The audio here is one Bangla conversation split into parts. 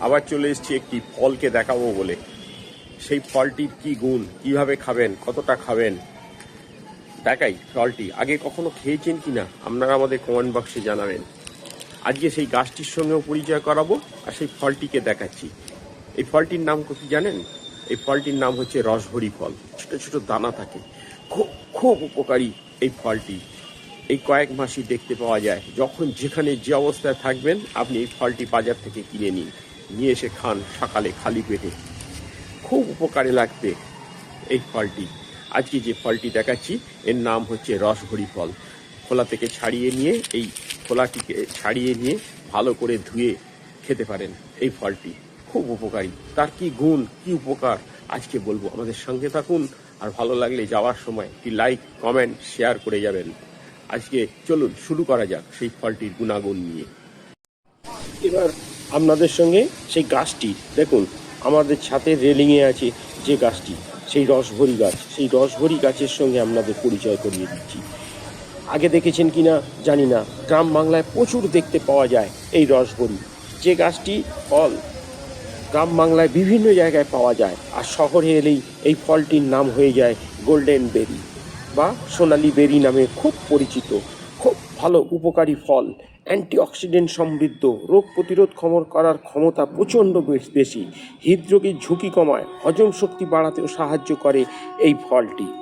আবার চলে এসেছি একটি ফলকে দেখাবো বলে। সেই ফলটির কি গুণ, কীভাবে খাবেন, কতটা খাবেন? দেখাই ফলটি। আগে কখনো খেয়েছেন কি না আপনারা আমাদের কমেন্ট বক্সে জানাবেন। আজকে সেই গাছটির সঙ্গেও পরিচয় করাবো আর সেই ফলটিকে দেখাচ্ছি। এই ফলটির নাম কি জানেন? এই ফলটির নাম হচ্ছে রসভরি ফল। ছোট ছোট দানা থাকে। খুব খুব উপকারী এই ফলটি। এই কয়েক মাসই দেখতে পাওয়া যায়। যখন যেখানে যে অবস্থায় থাকবেন, আপনি এই ফলটি বাজার থেকে কিনে নিন। নিয়ে এসে খান সকালে খালি পেটে। খুব উপকারে লাগবে এই ফলটি। আজকে যে ফলটি দেখাচ্ছি, এর নাম হচ্ছে রসভরি ফল। খোলা থেকে ছাড়িয়ে নিয়ে, এই খোলাটিকে ছাড়িয়ে নিয়ে ভালো করে ধুয়ে খেতে পারেন এই ফলটি। খুব উপকারী। তার কি গুণ, কি উপকার, আজকে বলব আমাদের সঙ্গে থাকুন। আর ভালো লাগলে যাওয়ার সময় একটি লাইক, কমেন্ট, শেয়ার করে যাবেন। আজকে চলুন, শুরু করা যাক সেই ফলটির গুণাগুণ নিয়ে। এবার আপনাদের সঙ্গে সেই গাছটি, দেখুন, আমাদের ছাদের রেলিংয়ে আছে যে গাছটি, সেই রসভরি গাছ, সেই রসভরি গাছের সঙ্গে আপনাদের পরিচয় করিয়ে দিচ্ছি। আগে দেখেছেন কিনা জানি না, গ্রাম বাংলায় প্রচুর দেখতে পাওয়া যায় এই রসভরি। যে গাছটি ফল, গ্রাম বাংলায় বিভিন্ন জায়গায় পাওয়া যায়, আর শহরে এলেই এই ফলটির নাম হয়ে যায় গোল্ডেন বেরি, বা সোনালি বেরি নামে খুব পরিচিত, খুব ভালো উপকারী ফল। অ্যান্টিঅক্সিডেন্ট সমৃদ্ধ, রোগ প্রতিরোধ ক্ষমর করার ক্ষমতা প্রচণ্ড বেশ- বেশি। হৃদরোগের ঝুঁকি কমায়, হজম শক্তি বাড়াতেও সাহায্য করে এই ফলটি।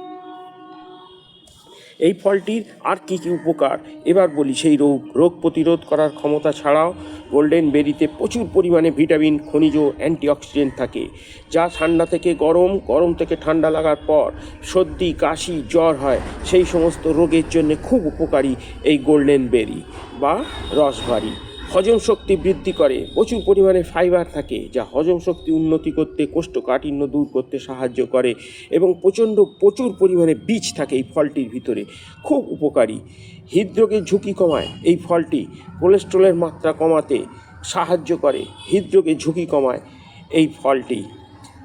এই ফলটির আর কী কী উপকার? এবার বলি, সেই রোগ রোগ প্রতিরোধ করার ক্ষমতা ছাড়াও গোল্ডেন বেরিতে প্রচুর পরিমাণে ভিটামিন, খনিজ অ্যান্টিঅক্সিডেন্ট থাকে, যা ঠান্ডা থেকে গরম গরম থেকে ঠান্ডা লাগার পর সর্দি, কাশি, জ্বর হয়। সেই সমস্ত রোগের জন্য খুব উপকারী এই গোল্ডেন বেরি বা রসভারি হজম শক্তি বৃদ্ধি করে। প্রচুর পরিমাণে ফাইবার থাকে, যা হজম শক্তি উন্নতি করতে, কোষ্ঠকাঠিন্য দূর করতে সাহায্য করে এবং প্রচণ্ড, প্রচুর পরিমাণে বীজ থাকে এই ফলটির ভিতরে। খুব উপকারী। হৃদরোগের ঝুঁকি কমায়। এই ফলটি কোলেস্ট্রলের মাত্রা কমাতে সাহায্য করে। হৃদরোগের ঝুঁকি কমায় এই ফলটি।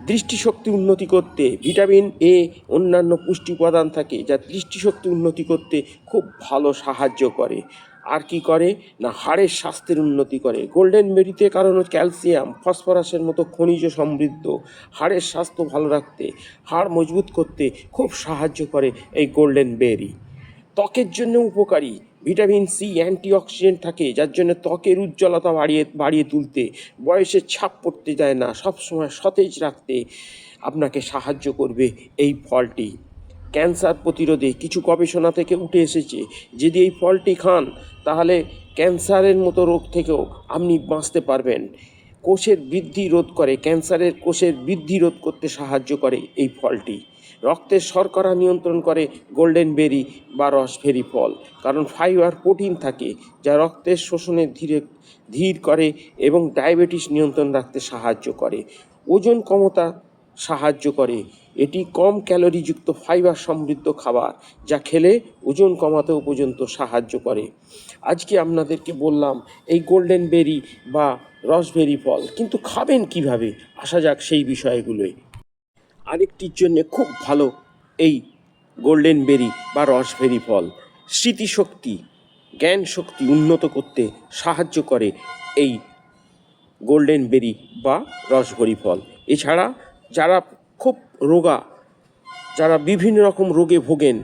দৃষ্টিশক্তি উন্নতি করতে ভিটামিন এ, অন্যান্য পুষ্টি উপাদান থাকে, যা দৃষ্টিশক্তি উন্নতি করতে খুব ভালো সাহায্য করে। আর কি করে? না, হাড়ের স্বাস্থ্যের উন্নতি করে। গোল্ডেন বেরিতে কারণ ক্যালসিয়াম ফসফরাসের মতো খনিজ সমৃদ্ধ। হাড়ের স্বাস্থ্য ভালো রাখতে, হাড় মজবুত করতে খুব সাহায্য করে এই গোল্ডেন বেরি ত্বকের জন্য উপকারী। ভিটামিন সি অ্যান্টিঅক্সিডেন্ট থাকে, যার জন্য ত্বকের উজ্জ্বলতা বাড়িয়ে বাড়িয়ে তুলতে বয়সের ছাপ পড়তে দেয় না, সবসময় সতেজ রাখতে আপনাকে সাহায্য করবে এই ফলটি। ক্যান্সার প্রতিরোধে কিছু গবেষণা থেকে উঠে এসেছে যদি এই ফলটি খান, তাহলে ক্যান্সারের মতো রোগ থেকেও আপনি বাঁচতে পারবেন। কোষের বৃদ্ধি রোধ করে, ক্যান্সারের কোষের বৃদ্ধি রোধ করতে সাহায্য করে এই ফলটি। রক্তের শর্করা নিয়ন্ত্রণ করে গোল্ডেন বেরি বা রসভেরি ফল, কারণ ফাইবার প্রোটিন থাকে যা রক্তের শোষণে ধীরে, ধীর করে এবং ডায়াবেটিস নিয়ন্ত্রণ রাখতে সাহায্য করে। ওজন কমতা সাহায্য করে। এটি কম ক্যালোরিযুক্ত ফাইবার সমৃদ্ধ খাবার যা খেলে ওজন কমাতেও পর্যন্ত সাহায্য করে। আজকে আপনাদেরকে বললাম, এই গোল্ডেন বেরি বা রসবেরি ফল, কিন্তু খাবেন কীভাবে? আসা যাক সেই বিষয়গুলোয়। আরেকটির জন্য খুব ভালো এই গোল্ডেন বেরি বা রসবেরি ফল। স্মৃতিশক্তি জ্ঞান শক্তি উন্নত করতে সাহায্য করে এই গোল্ডেন বেরি বা রসভরি ফল। এছাড়া যারা খুব রোগা, যারা বিভিন্ন রকম রোগে ভোগেন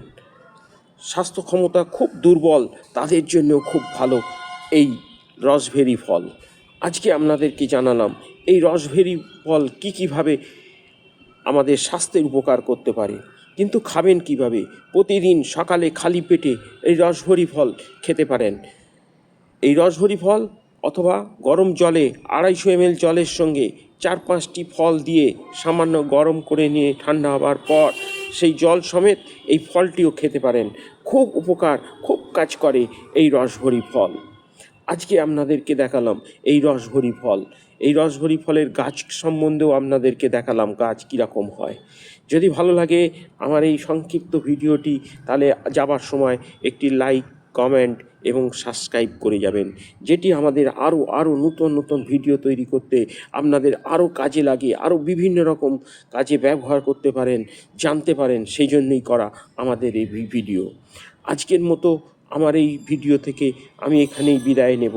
স্বাস্থ্য ক্ষমতা খুব দুর্বল, তাদের জন্যও খুব ভালো এই রসভেরি ফল। আজকে আপনাদেরকে জানালাম, এই রসভেরি ফল কী কীভাবে আমাদের স্বাস্থ্যের উপকার করতে পারে, কিন্তু খাবেন কীভাবে? প্রতিদিন সকালে খালি পেটে এই রসভরি ফল খেতে পারেন। এই রসভরি ফল অথবা গরম জলে আড়াইশো এমএল জলের সঙ্গে চার পাঁচটি ফল দিয়ে সামান্য গরম করে নিয়ে ঠান্ডা হবার পর সেই জল সমেত এই ফলটিও খেতে পারেন। খুব উপকার, খুব কাজ করে এই রসভরি ফল। আজকে আপনাদেরকে দেখালাম এই রসভরি ফল। এই রসভরি ফলের গাছ সম্বন্ধেও আপনাদেরকে দেখালাম গাছ কীরকম হয়। যদি ভালো লাগে আমার এই সংক্ষিপ্ত ভিডিওটি, তাহলে যাবার সময় একটি লাইক, কমেন্ট এবং সাবস্ক্রাইব করে যাবেন। যেটি আমাদের আরও আরও নতুন নতুন ভিডিও তৈরি করতে আপনাদের আরও কাজে লাগে আরও বিভিন্ন রকম কাজে ব্যবহার করতে পারেন, জানতে পারেন, সেই জন্যই করা আমাদের এই ভিডিও আজকের মতো আমার এই ভিডিও থেকে আমি এখানেই বিদায় নেব।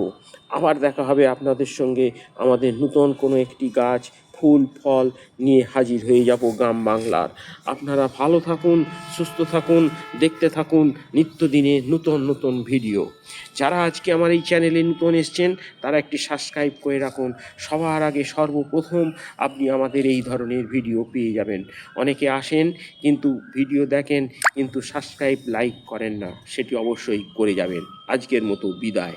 আবার দেখা হবে আপনাদের সঙ্গে আমাদের নূতন কোনো একটি গাছ ফুল, ফল নিয়ে হাজির হয়ে যাব গ্রাম বাংলার। আপনারা ভালো থাকুন, সুস্থ থাকুন, দেখতে থাকুন নিত্যদিনে নতুন নতুন ভিডিও। যারা আজকে আমার এই চ্যানেলে নতুন এসছেন, তারা একটি সাবস্ক্রাইব করে রাখুন। সবার আগে সর্বপ্রথম আপনি আমাদের এই ধরনের ভিডিও পেয়ে যাবেন। অনেকে আসেন, কিন্তু ভিডিও দেখেন, কিন্তু সাবস্ক্রাইব লাইক করেন না। সেটি অবশ্যই করে যাবেন। আজকের মতো বিদায়।